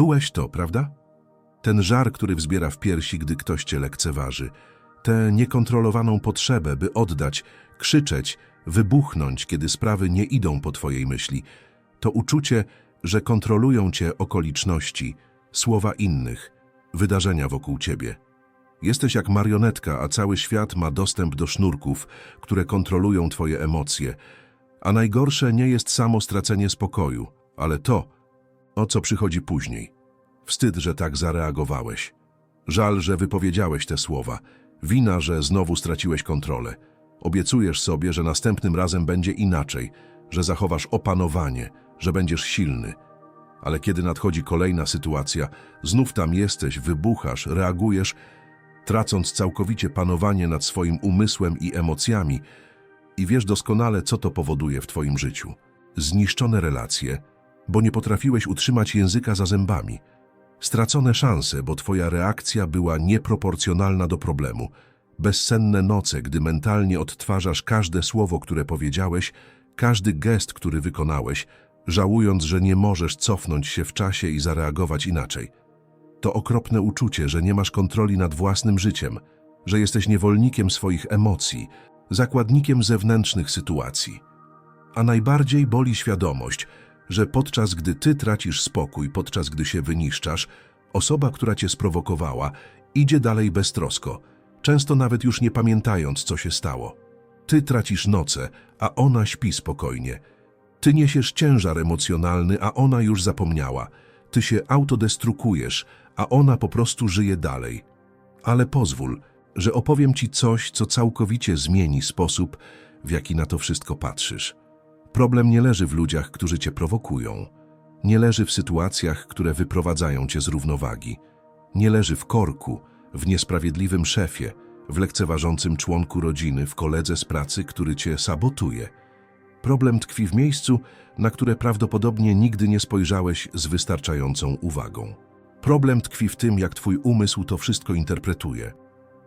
Czułeś to, prawda? Ten żar, który wzbiera w piersi, gdy ktoś cię lekceważy. Tę niekontrolowaną potrzebę, by oddać, krzyczeć, wybuchnąć, kiedy sprawy nie idą po twojej myśli. To uczucie, że kontrolują cię okoliczności, słowa innych, wydarzenia wokół ciebie. Jesteś jak marionetka, a cały świat ma dostęp do sznurków, które kontrolują twoje emocje. A najgorsze nie jest samo stracenie spokoju, ale to, o co przychodzi później. Wstyd, że tak zareagowałeś. Żal, że wypowiedziałeś te słowa. Wina, że znowu straciłeś kontrolę. Obiecujesz sobie, że następnym razem będzie inaczej, że zachowasz opanowanie, że będziesz silny. Ale kiedy nadchodzi kolejna sytuacja, znów tam jesteś, wybuchasz, reagujesz, tracąc całkowicie panowanie nad swoim umysłem i emocjami i wiesz doskonale, co to powoduje w twoim życiu. Zniszczone relacje, bo nie potrafiłeś utrzymać języka za zębami. Stracone szanse, bo twoja reakcja była nieproporcjonalna do problemu. Bezsenne noce, gdy mentalnie odtwarzasz każde słowo, które powiedziałeś, każdy gest, który wykonałeś, żałując, że nie możesz cofnąć się w czasie i zareagować inaczej. To okropne uczucie, że nie masz kontroli nad własnym życiem, że jesteś niewolnikiem swoich emocji, zakładnikiem zewnętrznych sytuacji. A najbardziej boli świadomość, że podczas gdy ty tracisz spokój, podczas gdy się wyniszczasz, osoba, która cię sprowokowała, idzie dalej beztrosko, często nawet już nie pamiętając, co się stało. Ty tracisz noce, a ona śpi spokojnie. Ty niesiesz ciężar emocjonalny, a ona już zapomniała. Ty się autodestrukujesz, a ona po prostu żyje dalej. Ale pozwól, że opowiem ci coś, co całkowicie zmieni sposób, w jaki na to wszystko patrzysz. Problem nie leży w ludziach, którzy cię prowokują. Nie leży w sytuacjach, które wyprowadzają cię z równowagi. Nie leży w korku, w niesprawiedliwym szefie, w lekceważącym członku rodziny, w koledze z pracy, który cię sabotuje. Problem tkwi w miejscu, na które prawdopodobnie nigdy nie spojrzałeś z wystarczającą uwagą. Problem tkwi w tym, jak twój umysł to wszystko interpretuje.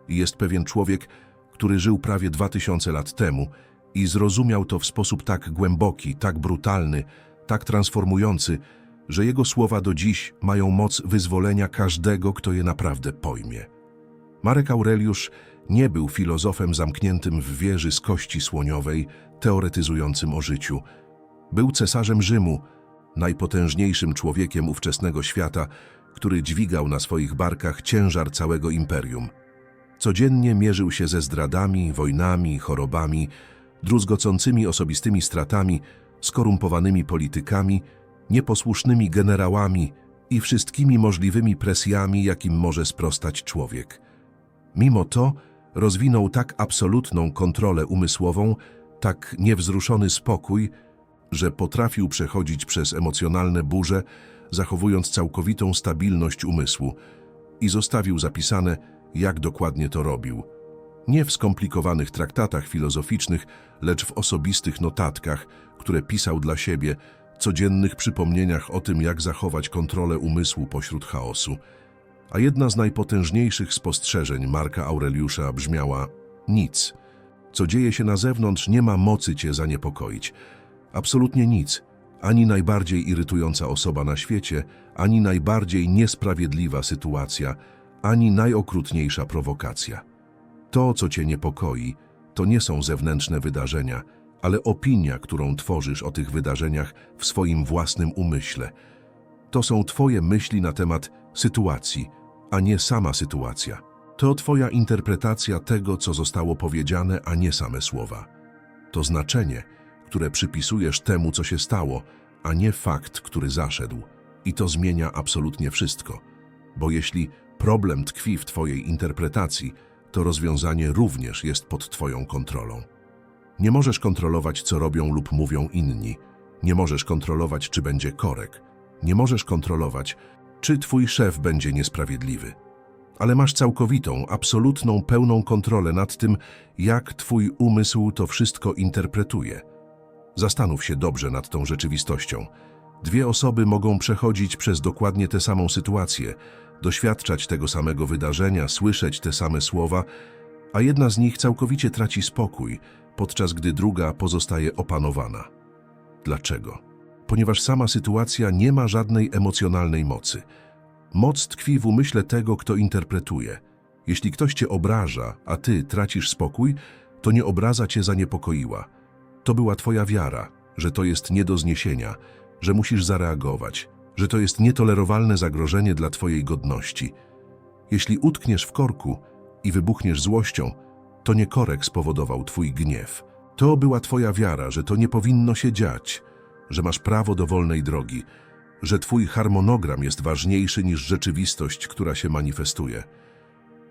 Jest pewien człowiek, który żył prawie 2000 lat temu i zrozumiał to w sposób tak głęboki, tak brutalny, tak transformujący, że jego słowa do dziś mają moc wyzwolenia każdego, kto je naprawdę pojmie. Marek Aureliusz nie był filozofem zamkniętym w wieży z kości słoniowej, teoretyzującym o życiu. Był cesarzem Rzymu, najpotężniejszym człowiekiem ówczesnego świata, który dźwigał na swoich barkach ciężar całego imperium. Codziennie mierzył się ze zdradami, wojnami, chorobami, druzgocącymi osobistymi stratami, skorumpowanymi politykami, nieposłusznymi generałami i wszystkimi możliwymi presjami, jakim może sprostać człowiek. Mimo to rozwinął tak absolutną kontrolę umysłową, tak niewzruszony spokój, że potrafił przechodzić przez emocjonalne burze, zachowując całkowitą stabilność umysłu i zostawił zapisane, jak dokładnie to robił. Nie w skomplikowanych traktatach filozoficznych, lecz w osobistych notatkach, które pisał dla siebie, codziennych przypomnieniach o tym, jak zachować kontrolę umysłu pośród chaosu. A jedna z najpotężniejszych spostrzeżeń Marka Aureliusza brzmiała nic. Co dzieje się na zewnątrz, nie ma mocy cię zaniepokoić. Absolutnie nic. Ani najbardziej irytująca osoba na świecie, ani najbardziej niesprawiedliwa sytuacja, ani najokrutniejsza prowokacja. To, co cię niepokoi, to nie są zewnętrzne wydarzenia, ale opinia, którą tworzysz o tych wydarzeniach w swoim własnym umyśle. To są twoje myśli na temat sytuacji, a nie sama sytuacja. To twoja interpretacja tego, co zostało powiedziane, a nie same słowa. To znaczenie, które przypisujesz temu, co się stało, a nie fakt, który zaszedł. I to zmienia absolutnie wszystko. Bo jeśli problem tkwi w twojej interpretacji, to rozwiązanie również jest pod twoją kontrolą. Nie możesz kontrolować, co robią lub mówią inni. Nie możesz kontrolować, czy będzie korek. Nie możesz kontrolować, czy twój szef będzie niesprawiedliwy. Ale masz całkowitą, absolutną, pełną kontrolę nad tym, jak twój umysł to wszystko interpretuje. Zastanów się dobrze nad tą rzeczywistością. Dwie osoby mogą przechodzić przez dokładnie tę samą sytuację, doświadczać tego samego wydarzenia, słyszeć te same słowa, a jedna z nich całkowicie traci spokój, podczas gdy druga pozostaje opanowana. Dlaczego? Ponieważ sama sytuacja nie ma żadnej emocjonalnej mocy. Moc tkwi w umyśle tego, kto interpretuje. Jeśli ktoś cię obraża, a ty tracisz spokój, to nie obraza cię zaniepokoiła. To była twoja wiara, że to jest nie do zniesienia, że musisz zareagować, że to jest nietolerowalne zagrożenie dla twojej godności. Jeśli utkniesz w korku i wybuchniesz złością, to nie korek spowodował twój gniew. To była twoja wiara, że to nie powinno się dziać, że masz prawo do wolnej drogi, że twój harmonogram jest ważniejszy niż rzeczywistość, która się manifestuje.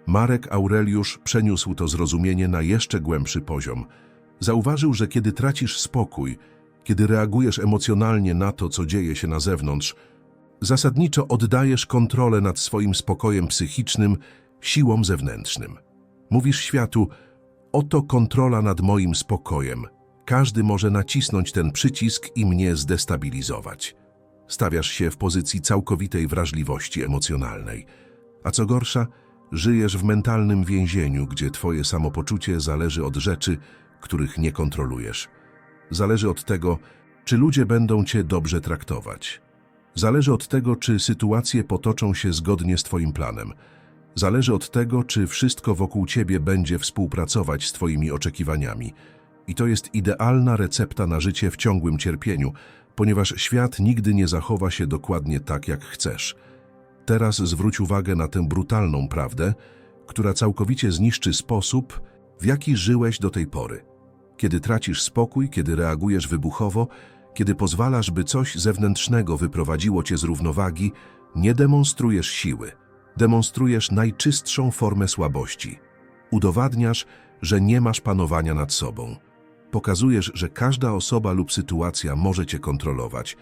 Marek Aureliusz przeniósł to zrozumienie na jeszcze głębszy poziom. Zauważył, że kiedy tracisz spokój, kiedy reagujesz emocjonalnie na to, co dzieje się na zewnątrz, zasadniczo oddajesz kontrolę nad swoim spokojem psychicznym siłom zewnętrznym. Mówisz światu, oto kontrola nad moim spokojem. Każdy może nacisnąć ten przycisk i mnie zdestabilizować. Stawiasz się w pozycji całkowitej wrażliwości emocjonalnej. A co gorsza, żyjesz w mentalnym więzieniu, gdzie twoje samopoczucie zależy od rzeczy, których nie kontrolujesz. Zależy od tego, czy ludzie będą cię dobrze traktować. Zależy od tego, czy sytuacje potoczą się zgodnie z twoim planem. Zależy od tego, czy wszystko wokół ciebie będzie współpracować z twoimi oczekiwaniami. I to jest idealna recepta na życie w ciągłym cierpieniu, ponieważ świat nigdy nie zachowa się dokładnie tak, jak chcesz. Teraz zwróć uwagę na tę brutalną prawdę, która całkowicie zniszczy sposób, w jaki żyłeś do tej pory. Kiedy tracisz spokój, kiedy reagujesz wybuchowo, kiedy pozwalasz, by coś zewnętrznego wyprowadziło cię z równowagi, nie demonstrujesz siły. Demonstrujesz najczystszą formę słabości. Udowadniasz, że nie masz panowania nad sobą. Pokazujesz, że każda osoba lub sytuacja może cię kontrolować,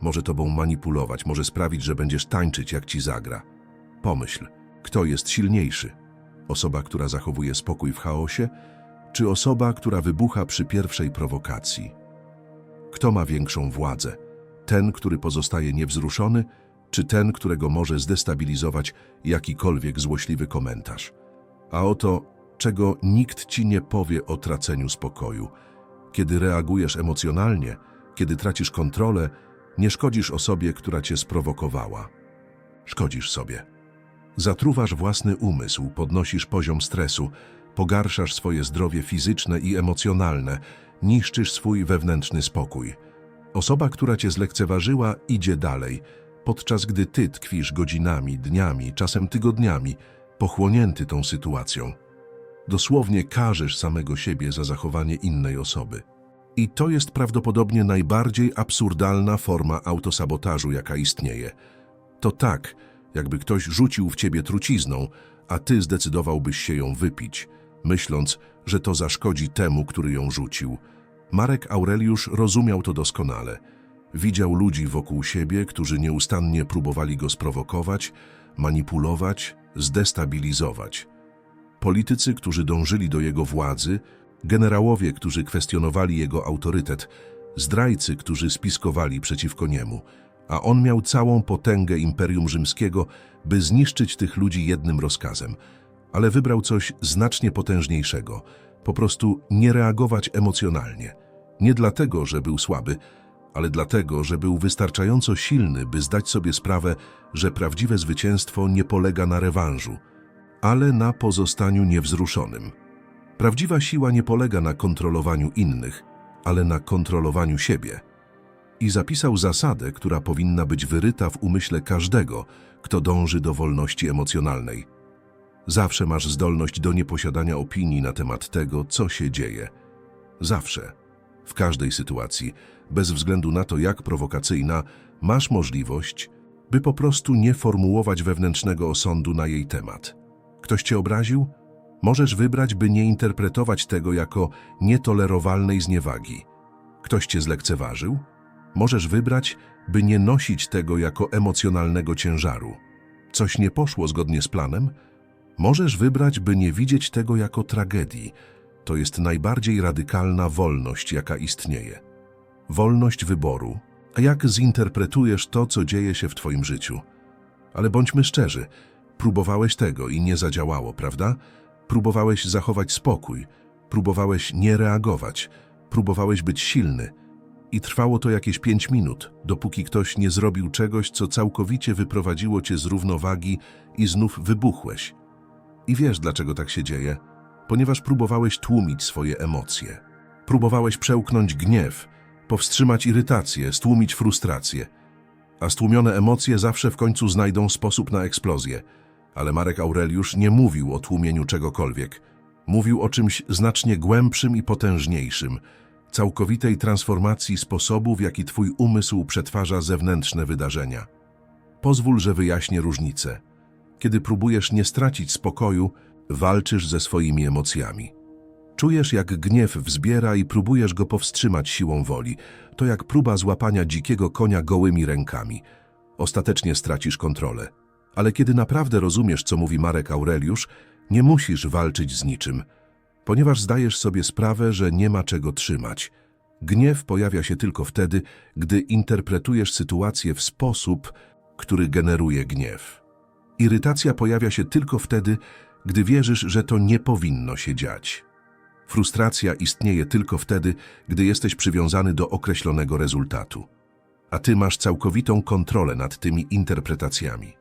może tobą manipulować, może sprawić, że będziesz tańczyć, jak ci zagra. Pomyśl, kto jest silniejszy? Osoba, która zachowuje spokój w chaosie, czy osoba, która wybucha przy pierwszej prowokacji? Kto ma większą władzę? Ten, który pozostaje niewzruszony, czy ten, którego może zdestabilizować jakikolwiek złośliwy komentarz? A oto, czego nikt ci nie powie o traceniu spokoju. Kiedy reagujesz emocjonalnie, kiedy tracisz kontrolę, nie szkodzisz osobie, która cię sprowokowała. Szkodzisz sobie. Zatruwasz własny umysł, podnosisz poziom stresu, pogarszasz swoje zdrowie fizyczne i emocjonalne, niszczysz swój wewnętrzny spokój. Osoba, która cię zlekceważyła, idzie dalej, podczas gdy ty tkwisz godzinami, dniami, czasem tygodniami, pochłonięty tą sytuacją. Dosłownie karzesz samego siebie za zachowanie innej osoby. I to jest prawdopodobnie najbardziej absurdalna forma autosabotażu, jaka istnieje. To tak, jakby ktoś rzucił w ciebie trucizną, a ty zdecydowałbyś się ją wypić, myśląc, że to zaszkodzi temu, który ją rzucił. Marek Aureliusz rozumiał to doskonale. Widział ludzi wokół siebie, którzy nieustannie próbowali go sprowokować, manipulować, zdestabilizować. Politycy, którzy dążyli do jego władzy, generałowie, którzy kwestionowali jego autorytet, zdrajcy, którzy spiskowali przeciwko niemu, a on miał całą potęgę Imperium Rzymskiego, by zniszczyć tych ludzi jednym rozkazem, ale wybrał coś znacznie potężniejszego, po prostu nie reagować emocjonalnie. Nie dlatego, że był słaby, ale dlatego, że był wystarczająco silny, by zdać sobie sprawę, że prawdziwe zwycięstwo nie polega na rewanżu, ale na pozostaniu niewzruszonym. Prawdziwa siła nie polega na kontrolowaniu innych, ale na kontrolowaniu siebie. I zapisał zasadę, która powinna być wyryta w umyśle każdego, kto dąży do wolności emocjonalnej. Zawsze masz zdolność do nieposiadania opinii na temat tego, co się dzieje. Zawsze. W każdej sytuacji, bez względu na to, jak prowokacyjna, masz możliwość, by po prostu nie formułować wewnętrznego osądu na jej temat. Ktoś cię obraził? Możesz wybrać, by nie interpretować tego jako nietolerowalnej zniewagi. Ktoś cię zlekceważył? Możesz wybrać, by nie nosić tego jako emocjonalnego ciężaru. Coś nie poszło zgodnie z planem? Możesz wybrać, by nie widzieć tego jako tragedii. To jest najbardziej radykalna wolność, jaka istnieje. Wolność wyboru. A jak zinterpretujesz to, co dzieje się w Twoim życiu? Ale bądźmy szczerzy, próbowałeś tego i nie zadziałało, prawda? Próbowałeś zachować spokój, próbowałeś nie reagować, próbowałeś być silny, I trwało to jakieś pięć minut, dopóki ktoś nie zrobił czegoś, co całkowicie wyprowadziło cię z równowagi i znów wybuchłeś. I wiesz, dlaczego tak się dzieje? Ponieważ próbowałeś tłumić swoje emocje. Próbowałeś przełknąć gniew, powstrzymać irytację, stłumić frustrację. A stłumione emocje zawsze w końcu znajdą sposób na eksplozję. Ale Marek Aureliusz nie mówił o tłumieniu czegokolwiek. Mówił o czymś znacznie głębszym i potężniejszym, całkowitej transformacji sposobu, w jaki twój umysł przetwarza zewnętrzne wydarzenia. Pozwól, że wyjaśnię różnicę. Kiedy próbujesz nie stracić spokoju, walczysz ze swoimi emocjami. Czujesz, jak gniew wzbiera i próbujesz go powstrzymać siłą woli. To jak próba złapania dzikiego konia gołymi rękami. Ostatecznie stracisz kontrolę. Ale kiedy naprawdę rozumiesz, co mówi Marek Aureliusz, nie musisz walczyć z niczym, ponieważ zdajesz sobie sprawę, że nie ma czego trzymać. Gniew pojawia się tylko wtedy, gdy interpretujesz sytuację w sposób, który generuje gniew. Irytacja pojawia się tylko wtedy, gdy wierzysz, że to nie powinno się dziać. Frustracja istnieje tylko wtedy, gdy jesteś przywiązany do określonego rezultatu. A ty masz całkowitą kontrolę nad tymi interpretacjami.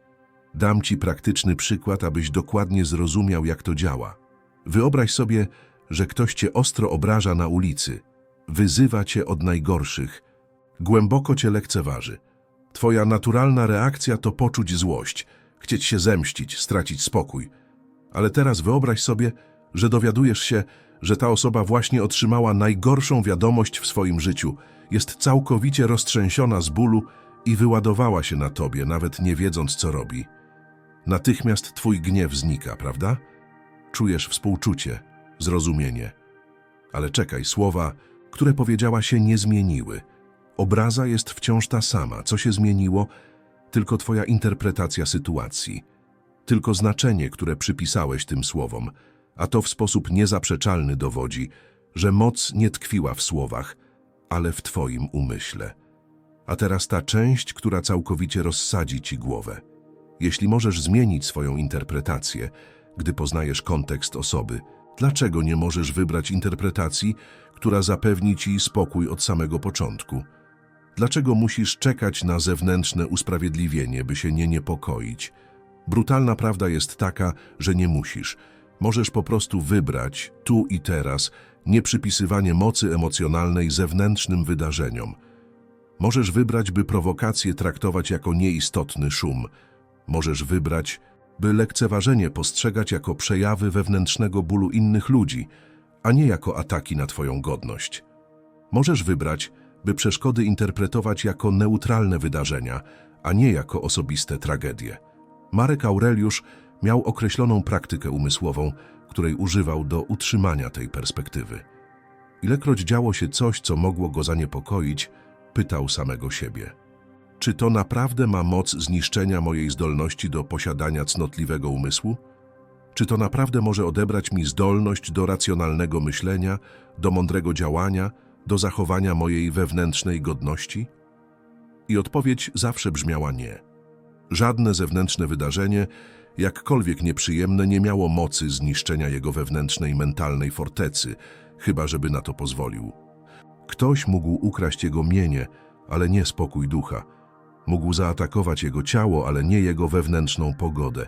Dam ci praktyczny przykład, abyś dokładnie zrozumiał, jak to działa. Wyobraź sobie, że ktoś cię ostro obraża na ulicy, wyzywa cię od najgorszych, głęboko cię lekceważy. Twoja naturalna reakcja to poczuć złość, chcieć się zemścić, stracić spokój. Ale teraz wyobraź sobie, że dowiadujesz się, że ta osoba właśnie otrzymała najgorszą wiadomość w swoim życiu, jest całkowicie roztrzęsiona z bólu i wyładowała się na tobie, nawet nie wiedząc, co robi. Natychmiast twój gniew znika, prawda? Czujesz współczucie, zrozumienie. Ale czekaj, słowa, które powiedziała się nie zmieniły. Obraza jest wciąż ta sama. Co się zmieniło? Tylko twoja interpretacja sytuacji. Tylko znaczenie, które przypisałeś tym słowom. A to w sposób niezaprzeczalny dowodzi, że moc nie tkwiła w słowach, ale w twoim umyśle. A teraz ta część, która całkowicie rozsadzi ci głowę. Jeśli możesz zmienić swoją interpretację, gdy poznajesz kontekst osoby, dlaczego nie możesz wybrać interpretacji, która zapewni ci spokój od samego początku? Dlaczego musisz czekać na zewnętrzne usprawiedliwienie, by się nie niepokoić? Brutalna prawda jest taka, że nie musisz. Możesz po prostu wybrać, tu i teraz, nieprzypisywanie mocy emocjonalnej zewnętrznym wydarzeniom. Możesz wybrać, by prowokację traktować jako nieistotny szum. Możesz wybrać, by lekceważenie postrzegać jako przejawy wewnętrznego bólu innych ludzi, a nie jako ataki na Twoją godność. Możesz wybrać, by przeszkody interpretować jako neutralne wydarzenia, a nie jako osobiste tragedie. Marek Aureliusz miał określoną praktykę umysłową, której używał do utrzymania tej perspektywy. Ilekroć działo się coś, co mogło go zaniepokoić, pytał samego siebie. Czy to naprawdę ma moc zniszczenia mojej zdolności do posiadania cnotliwego umysłu? Czy to naprawdę może odebrać mi zdolność do racjonalnego myślenia, do mądrego działania, do zachowania mojej wewnętrznej godności? I odpowiedź zawsze brzmiała nie. Żadne zewnętrzne wydarzenie, jakkolwiek nieprzyjemne, nie miało mocy zniszczenia jego wewnętrznej mentalnej fortecy, chyba żeby na to pozwolił. Ktoś mógł ukraść jego mienie, ale nie spokój ducha. Mógł zaatakować jego ciało, ale nie jego wewnętrzną pogodę.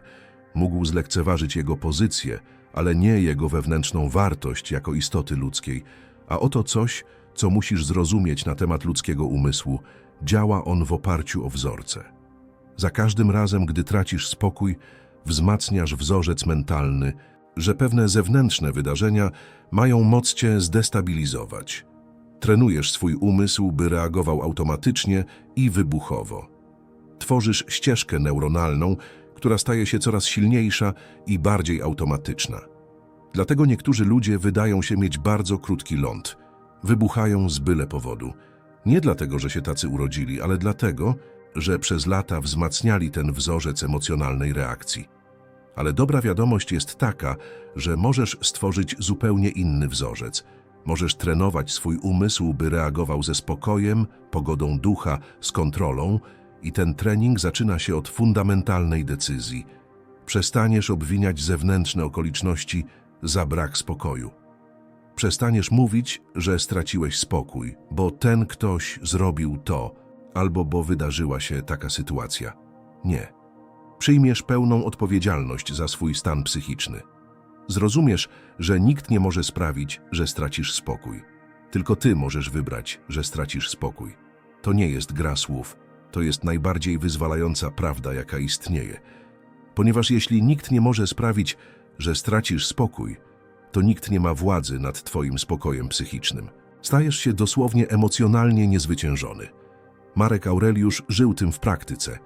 Mógł zlekceważyć jego pozycję, ale nie jego wewnętrzną wartość jako istoty ludzkiej. A oto coś, co musisz zrozumieć na temat ludzkiego umysłu. Działa on w oparciu o wzorce. Za każdym razem, gdy tracisz spokój, wzmacniasz wzorzec mentalny, że pewne zewnętrzne wydarzenia mają moc cię zdestabilizować. Trenujesz swój umysł, by reagował automatycznie i wybuchowo. Tworzysz ścieżkę neuronalną, która staje się coraz silniejsza i bardziej automatyczna. Dlatego niektórzy ludzie wydają się mieć bardzo krótki ląd. Wybuchają z byle powodu. Nie dlatego, że się tacy urodzili, ale dlatego, że przez lata wzmacniali ten wzorzec emocjonalnej reakcji. Ale dobra wiadomość jest taka, że możesz stworzyć zupełnie inny wzorzec. Możesz trenować swój umysł, by reagował ze spokojem, pogodą ducha, z kontrolą i ten trening zaczyna się od fundamentalnej decyzji. Przestaniesz obwiniać zewnętrzne okoliczności za brak spokoju. Przestaniesz mówić, że straciłeś spokój, bo ten ktoś zrobił to, albo bo wydarzyła się taka sytuacja. Nie. Przyjmiesz pełną odpowiedzialność za swój stan psychiczny. Zrozumiesz, że nikt nie może sprawić, że stracisz spokój. Tylko ty możesz wybrać, że stracisz spokój. To nie jest gra słów, to jest najbardziej wyzwalająca prawda, jaka istnieje. Ponieważ jeśli nikt nie może sprawić, że stracisz spokój, to nikt nie ma władzy nad twoim spokojem psychicznym. Stajesz się dosłownie emocjonalnie niezwyciężony. Marek Aureliusz żył tym w praktyce.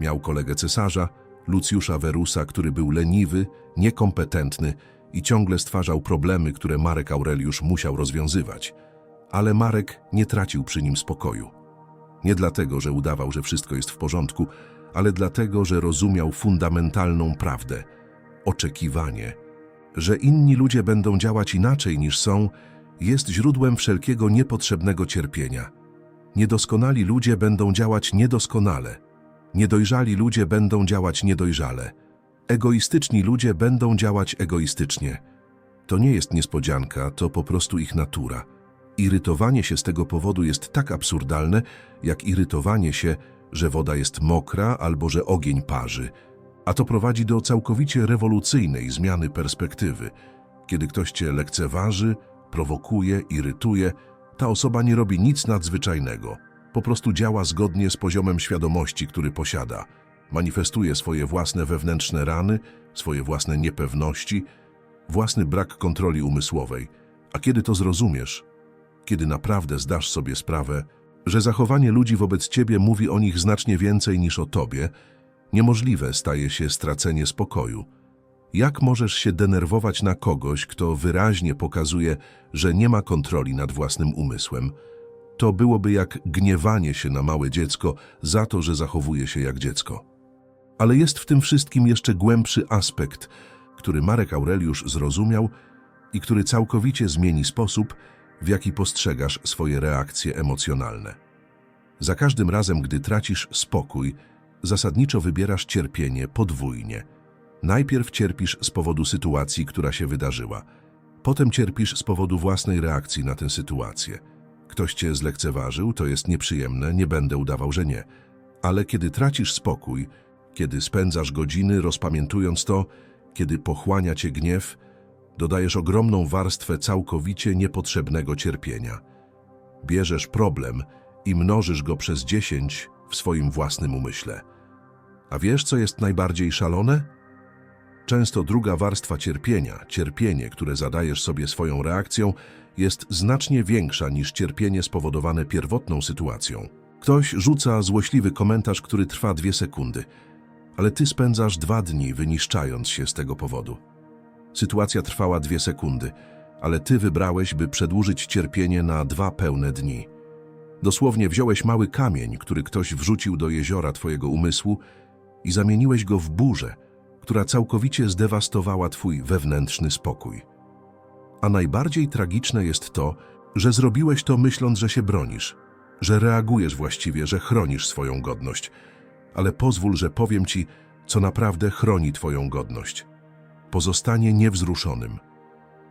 Miał kolegę cesarza, Lucjusza Verusa, który był leniwy, niekompetentny i ciągle stwarzał problemy, które Marek Aureliusz musiał rozwiązywać. Ale Marek nie tracił przy nim spokoju. Nie dlatego, że udawał, że wszystko jest w porządku, ale dlatego, że rozumiał fundamentalną prawdę oczekiwanie, że inni ludzie będą działać inaczej niż są, jest źródłem wszelkiego niepotrzebnego cierpienia. Niedoskonali ludzie będą działać niedoskonale. Niedojrzali ludzie będą działać niedojrzale. Egoistyczni ludzie będą działać egoistycznie. To nie jest niespodzianka, to po prostu ich natura. Irytowanie się z tego powodu jest tak absurdalne, jak irytowanie się, że woda jest mokra albo że ogień parzy. A to prowadzi do całkowicie rewolucyjnej zmiany perspektywy. Kiedy ktoś cię lekceważy, prowokuje, irytuje, ta osoba nie robi nic nadzwyczajnego. Po prostu działa zgodnie z poziomem świadomości, który posiada. Manifestuje swoje własne wewnętrzne rany, swoje własne niepewności, własny brak kontroli umysłowej. A kiedy to zrozumiesz, kiedy naprawdę zdasz sobie sprawę, że zachowanie ludzi wobec ciebie mówi o nich znacznie więcej niż o tobie, niemożliwe staje się stracenie spokoju. Jak możesz się denerwować na kogoś, kto wyraźnie pokazuje, że nie ma kontroli nad własnym umysłem? To byłoby jak gniewanie się na małe dziecko za to, że zachowuje się jak dziecko. Ale jest w tym wszystkim jeszcze głębszy aspekt, który Marek Aureliusz zrozumiał i który całkowicie zmieni sposób, w jaki postrzegasz swoje reakcje emocjonalne. Za każdym razem, gdy tracisz spokój, zasadniczo wybierasz cierpienie podwójnie. Najpierw cierpisz z powodu sytuacji, która się wydarzyła. Potem cierpisz z powodu własnej reakcji na tę sytuację. Ktoś cię zlekceważył, to jest nieprzyjemne, nie będę udawał, że nie. Ale kiedy tracisz spokój, kiedy spędzasz godziny rozpamiętując to, kiedy pochłania cię gniew, dodajesz ogromną warstwę całkowicie niepotrzebnego cierpienia. Bierzesz problem i mnożysz go przez dziesięć w swoim własnym umyśle. A wiesz, co jest najbardziej szalone? Często druga warstwa cierpienia, cierpienie, które zadajesz sobie swoją reakcją, jest znacznie większa niż cierpienie spowodowane pierwotną sytuacją. Ktoś rzuca złośliwy komentarz, który trwa dwie sekundy, ale ty spędzasz dwa dni wyniszczając się z tego powodu. Sytuacja trwała dwie sekundy, ale ty wybrałeś, by przedłużyć cierpienie na dwa pełne dni. Dosłownie wziąłeś mały kamień, który ktoś wrzucił do jeziora twojego umysłu i zamieniłeś go w burzę, która całkowicie zdewastowała twój wewnętrzny spokój. A najbardziej tragiczne jest to, że zrobiłeś to myśląc, że się bronisz, że reagujesz właściwie, że chronisz swoją godność. Ale pozwól, że powiem ci, co naprawdę chroni twoją godność. Pozostanie niewzruszonym.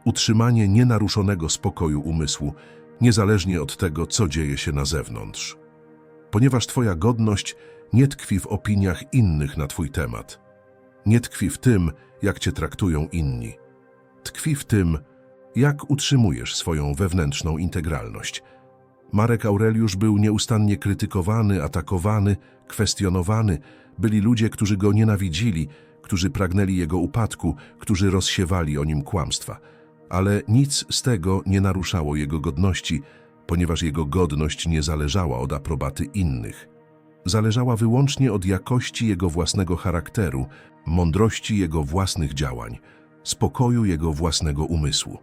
Utrzymanie nienaruszonego spokoju umysłu, niezależnie od tego, co dzieje się na zewnątrz. Ponieważ twoja godność nie tkwi w opiniach innych na twój temat. Nie tkwi w tym, jak cię traktują inni. Tkwi w tym, jak utrzymujesz swoją wewnętrzną integralność. Marek Aureliusz był nieustannie krytykowany, atakowany, kwestionowany. Byli ludzie, którzy go nienawidzili, którzy pragnęli jego upadku, którzy rozsiewali o nim kłamstwa. Ale nic z tego nie naruszało jego godności, ponieważ jego godność nie zależała od aprobaty innych. Zależała wyłącznie od jakości jego własnego charakteru, mądrości jego własnych działań, spokoju jego własnego umysłu.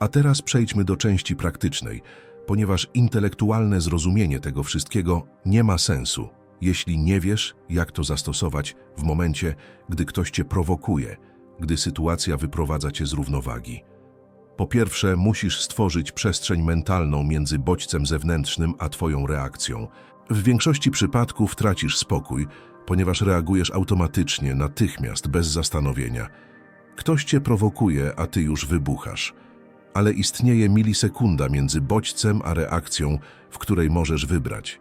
A teraz przejdźmy do części praktycznej, ponieważ intelektualne zrozumienie tego wszystkiego nie ma sensu, jeśli nie wiesz, jak to zastosować w momencie, gdy ktoś cię prowokuje, gdy sytuacja wyprowadza cię z równowagi. Po pierwsze, musisz stworzyć przestrzeń mentalną między bodźcem zewnętrznym a twoją reakcją. W większości przypadków tracisz spokój, ponieważ reagujesz automatycznie, natychmiast, bez zastanowienia. Ktoś cię prowokuje, a ty już wybuchasz. ale istnieje milisekunda między bodźcem a reakcją, w której możesz wybrać.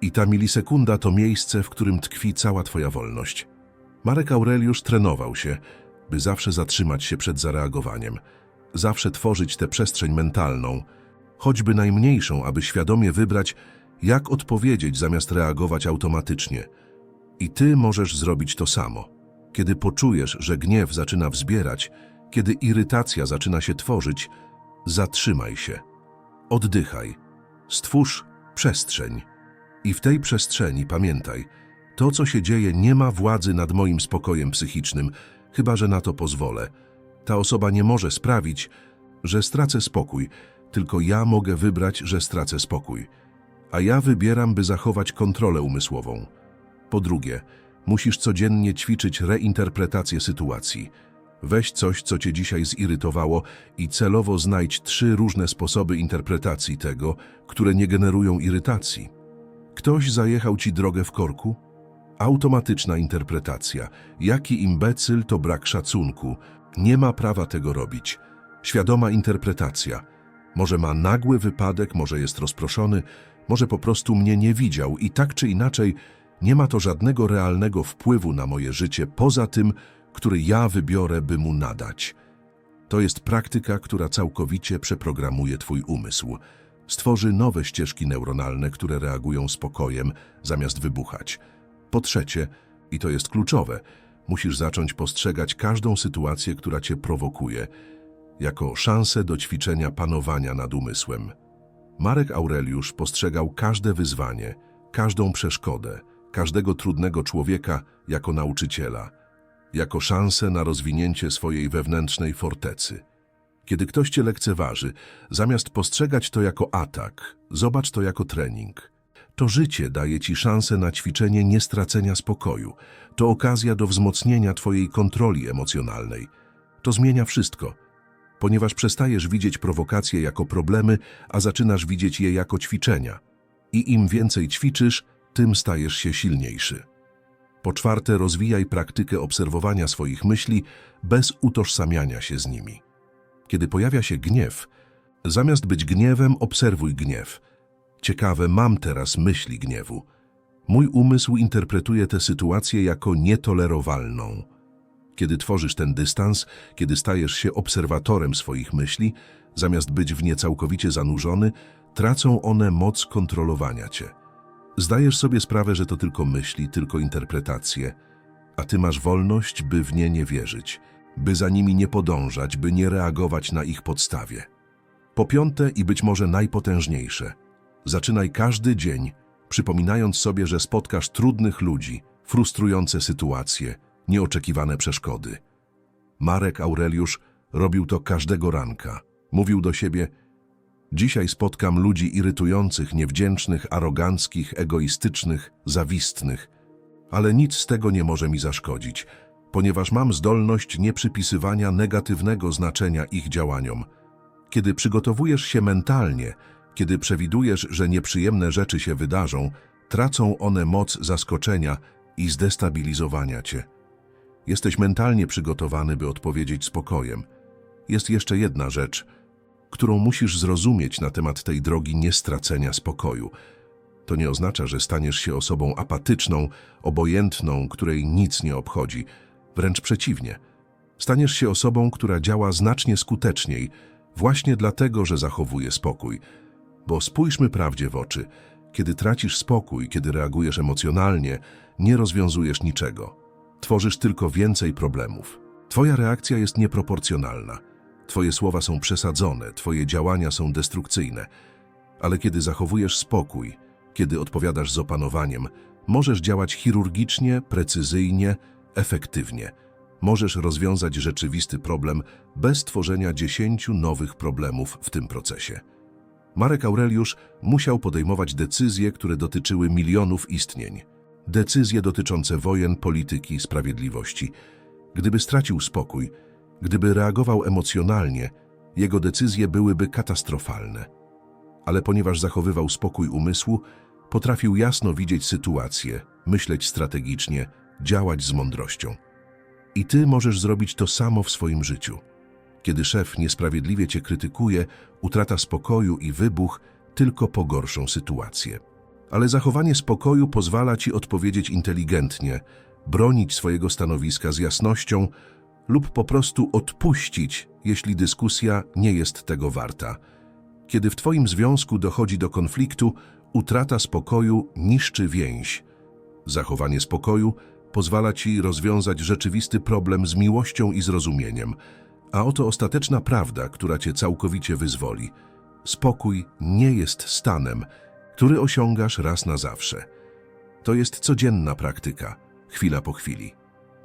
I ta milisekunda to miejsce, w którym tkwi cała twoja wolność. Marek Aureliusz trenował się, by zawsze zatrzymać się przed zareagowaniem, zawsze tworzyć tę przestrzeń mentalną, choćby najmniejszą, aby świadomie wybrać, jak odpowiedzieć zamiast reagować automatycznie. I ty możesz zrobić to samo. Kiedy poczujesz, że gniew zaczyna wzbierać, kiedy irytacja zaczyna się tworzyć, zatrzymaj się. Oddychaj. Stwórz przestrzeń. I w tej przestrzeni pamiętaj, to co się dzieje nie ma władzy nad moim spokojem psychicznym, chyba że na to pozwolę. Ta osoba nie może sprawić, że stracę spokój, tylko ja mogę wybrać, że stracę spokój. A ja wybieram, by zachować kontrolę umysłową. Po drugie, musisz codziennie ćwiczyć reinterpretację sytuacji. Weź coś, co cię dzisiaj zirytowało i celowo znajdź trzy różne sposoby interpretacji tego, które nie generują irytacji. Ktoś zajechał ci drogę w korku? Automatyczna interpretacja. Jaki imbecyl to brak szacunku. Nie ma prawa tego robić. Świadoma interpretacja. Może ma nagły wypadek, może jest rozproszony, może po prostu mnie nie widział i tak czy inaczej nie ma to żadnego realnego wpływu na moje życie poza tym, który ja wybiorę, by mu nadać. To jest praktyka, która całkowicie przeprogramuje twój umysł. Stworzy nowe ścieżki neuronalne, które reagują spokojem, zamiast wybuchać. Po trzecie, i to jest kluczowe, musisz zacząć postrzegać każdą sytuację, która cię prowokuje, jako szansę do ćwiczenia panowania nad umysłem. Marek Aureliusz postrzegał każde wyzwanie, każdą przeszkodę, każdego trudnego człowieka jako nauczyciela, jako szansę na rozwinięcie swojej wewnętrznej fortecy. Kiedy ktoś cię lekceważy, zamiast postrzegać to jako atak, zobacz to jako trening. To życie daje ci szansę na ćwiczenie niestracenia spokoju. To okazja do wzmocnienia twojej kontroli emocjonalnej. To zmienia wszystko, ponieważ przestajesz widzieć prowokacje jako problemy, a zaczynasz widzieć je jako ćwiczenia. I im więcej ćwiczysz, tym stajesz się silniejszy. Po czwarte, rozwijaj praktykę obserwowania swoich myśli bez utożsamiania się z nimi. Kiedy pojawia się gniew, zamiast być gniewem, obserwuj gniew. Ciekawe, mam teraz myśli gniewu. Mój umysł interpretuje tę sytuację jako nietolerowalną. Kiedy tworzysz ten dystans, kiedy stajesz się obserwatorem swoich myśli, zamiast być w nie całkowicie zanurzony, tracą one moc kontrolowania cię. Zdajesz sobie sprawę, że to tylko myśli, tylko interpretacje, a ty masz wolność, by w nie nie wierzyć, by za nimi nie podążać, by nie reagować na ich podstawie. Po piąte i być może najpotężniejsze, zaczynaj każdy dzień, przypominając sobie, że spotkasz trudnych ludzi, frustrujące sytuacje, nieoczekiwane przeszkody. Marek Aureliusz robił to każdego ranka. Mówił do siebie, Dzisiaj spotkam ludzi irytujących, niewdzięcznych, aroganckich, egoistycznych, zawistnych, ale nic z tego nie może mi zaszkodzić, ponieważ mam zdolność nieprzypisywania negatywnego znaczenia ich działaniom. Kiedy przygotowujesz się mentalnie, kiedy przewidujesz, że nieprzyjemne rzeczy się wydarzą, tracą one moc zaskoczenia i zdestabilizowania cię. Jesteś mentalnie przygotowany, by odpowiedzieć spokojem. Jest jeszcze jedna rzecz – którą musisz zrozumieć na temat tej drogi niestracenia spokoju. To nie oznacza, że staniesz się osobą apatyczną, obojętną, której nic nie obchodzi. Wręcz przeciwnie. Staniesz się osobą, która działa znacznie skuteczniej, właśnie dlatego, że zachowuje spokój. Bo spójrzmy prawdzie w oczy. Kiedy tracisz spokój, kiedy reagujesz emocjonalnie, nie rozwiązujesz niczego. Tworzysz tylko więcej problemów. Twoja reakcja jest nieproporcjonalna. Twoje słowa są przesadzone, Twoje działania są destrukcyjne. Ale kiedy zachowujesz spokój, kiedy odpowiadasz z opanowaniem, możesz działać chirurgicznie, precyzyjnie, efektywnie. Możesz rozwiązać rzeczywisty problem bez tworzenia dziesięciu nowych problemów w tym procesie. Marek Aureliusz musiał podejmować decyzje, które dotyczyły milionów istnień. Decyzje dotyczące wojen, polityki, sprawiedliwości. Gdyby stracił spokój, Gdyby reagował emocjonalnie, jego decyzje byłyby katastrofalne. Ale ponieważ zachowywał spokój umysłu, potrafił jasno widzieć sytuację, myśleć strategicznie, działać z mądrością. I ty możesz zrobić to samo w swoim życiu. Kiedy szef niesprawiedliwie cię krytykuje, utrata spokoju i wybuch tylko pogorszą sytuację. Ale zachowanie spokoju pozwala ci odpowiedzieć inteligentnie, bronić swojego stanowiska z jasnością lub po prostu odpuścić, jeśli dyskusja nie jest tego warta. Kiedy w twoim związku dochodzi do konfliktu, utrata spokoju niszczy więź. Zachowanie spokoju pozwala ci rozwiązać rzeczywisty problem z miłością i zrozumieniem, a oto ostateczna prawda, która cię całkowicie wyzwoli. Spokój nie jest stanem, który osiągasz raz na zawsze. To jest codzienna praktyka, chwila po chwili.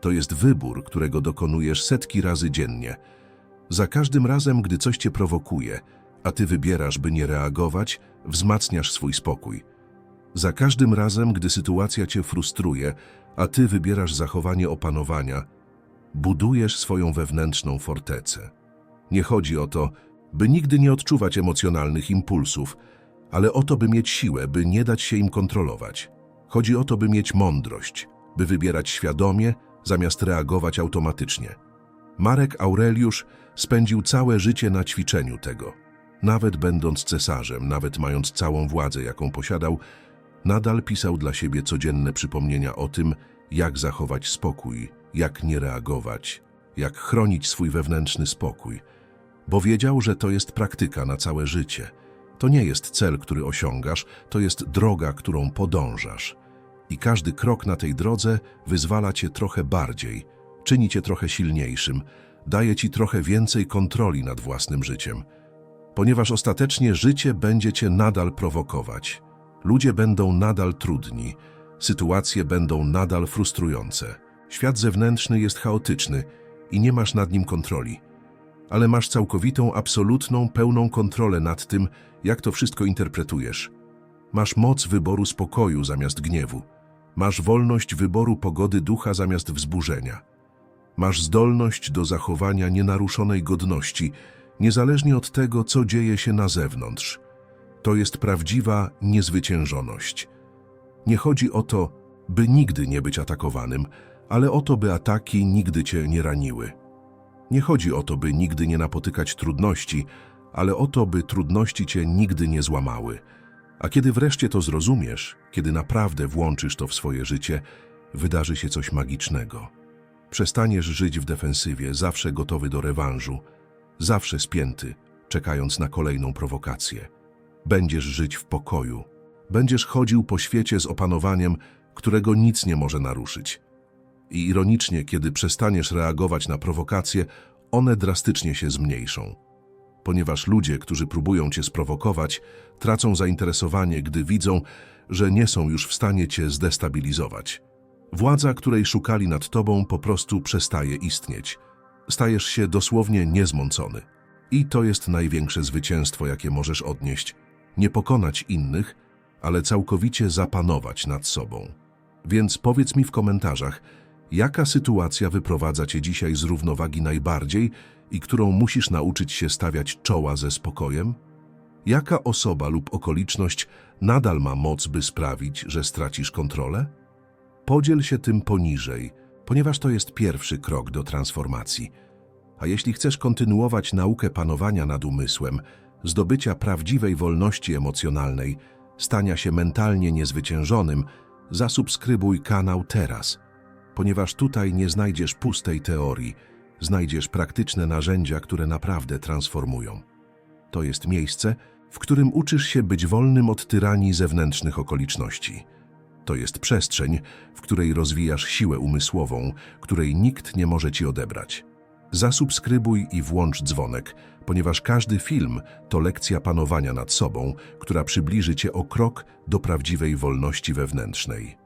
To jest wybór, którego dokonujesz setki razy dziennie. Za każdym razem, gdy coś cię prowokuje, a ty wybierasz, by nie reagować, wzmacniasz swój spokój. Za każdym razem, gdy sytuacja cię frustruje, a ty wybierasz zachowanie opanowania, budujesz swoją wewnętrzną fortecę. Nie chodzi o to, by nigdy nie odczuwać emocjonalnych impulsów, ale o to, by mieć siłę, by nie dać się im kontrolować. Chodzi o to, by mieć mądrość, by wybierać świadomie, zamiast reagować automatycznie. Marek Aureliusz spędził całe życie na ćwiczeniu tego. Nawet będąc cesarzem, nawet mając całą władzę, jaką posiadał, nadal pisał dla siebie codzienne przypomnienia o tym, jak zachować spokój, jak nie reagować, jak chronić swój wewnętrzny spokój, bo wiedział, że to jest praktyka na całe życie. To nie jest cel, który osiągasz, to jest droga, którą podążasz. I każdy krok na tej drodze wyzwala cię trochę bardziej, czyni cię trochę silniejszym, daje ci trochę więcej kontroli nad własnym życiem. Ponieważ ostatecznie życie będzie cię nadal prowokować. Ludzie będą nadal trudni, sytuacje będą nadal frustrujące. Świat zewnętrzny jest chaotyczny i nie masz nad nim kontroli. Ale masz całkowitą, absolutną, pełną kontrolę nad tym, jak to wszystko interpretujesz. Masz moc wyboru spokoju zamiast gniewu. Masz wolność wyboru pogody ducha zamiast wzburzenia. Masz zdolność do zachowania nienaruszonej godności, niezależnie od tego, co dzieje się na zewnątrz. To jest prawdziwa niezwyciężoność. Nie chodzi o to, by nigdy nie być atakowanym, ale o to, by ataki nigdy cię nie raniły. Nie chodzi o to, by nigdy nie napotykać trudności, ale o to, by trudności cię nigdy nie złamały. A kiedy wreszcie to zrozumiesz, kiedy naprawdę włączysz to w swoje życie, wydarzy się coś magicznego. Przestaniesz żyć w defensywie, zawsze gotowy do rewanżu, zawsze spięty, czekając na kolejną prowokację. Będziesz żyć w pokoju. Będziesz chodził po świecie z opanowaniem, którego nic nie może naruszyć. I ironicznie, kiedy przestaniesz reagować na prowokacje, one drastycznie się zmniejszą. Ponieważ ludzie, którzy próbują cię sprowokować, tracą zainteresowanie, gdy widzą, że nie są już w stanie cię zdestabilizować. Władza, której szukali nad tobą, po prostu przestaje istnieć. Stajesz się dosłownie niezmącony. I to jest największe zwycięstwo, jakie możesz odnieść. Nie pokonać innych, ale całkowicie zapanować nad sobą. Więc powiedz mi w komentarzach, jaka sytuacja wyprowadza cię dzisiaj z równowagi najbardziej i którą musisz nauczyć się stawiać czoła ze spokojem? Jaka osoba lub okoliczność nadal ma moc, by sprawić, że stracisz kontrolę? Podziel się tym poniżej, ponieważ to jest pierwszy krok do transformacji. A jeśli chcesz kontynuować naukę panowania nad umysłem, zdobycia prawdziwej wolności emocjonalnej, stania się mentalnie niezwyciężonym, zasubskrybuj kanał teraz, ponieważ tutaj nie znajdziesz pustej teorii, znajdziesz praktyczne narzędzia, które naprawdę transformują. To jest miejsce, w którym uczysz się być wolnym od tyranii zewnętrznych okoliczności. To jest przestrzeń, w której rozwijasz siłę umysłową, której nikt nie może ci odebrać. Zasubskrybuj i włącz dzwonek, ponieważ każdy film to lekcja panowania nad sobą, która przybliży cię o krok do prawdziwej wolności wewnętrznej.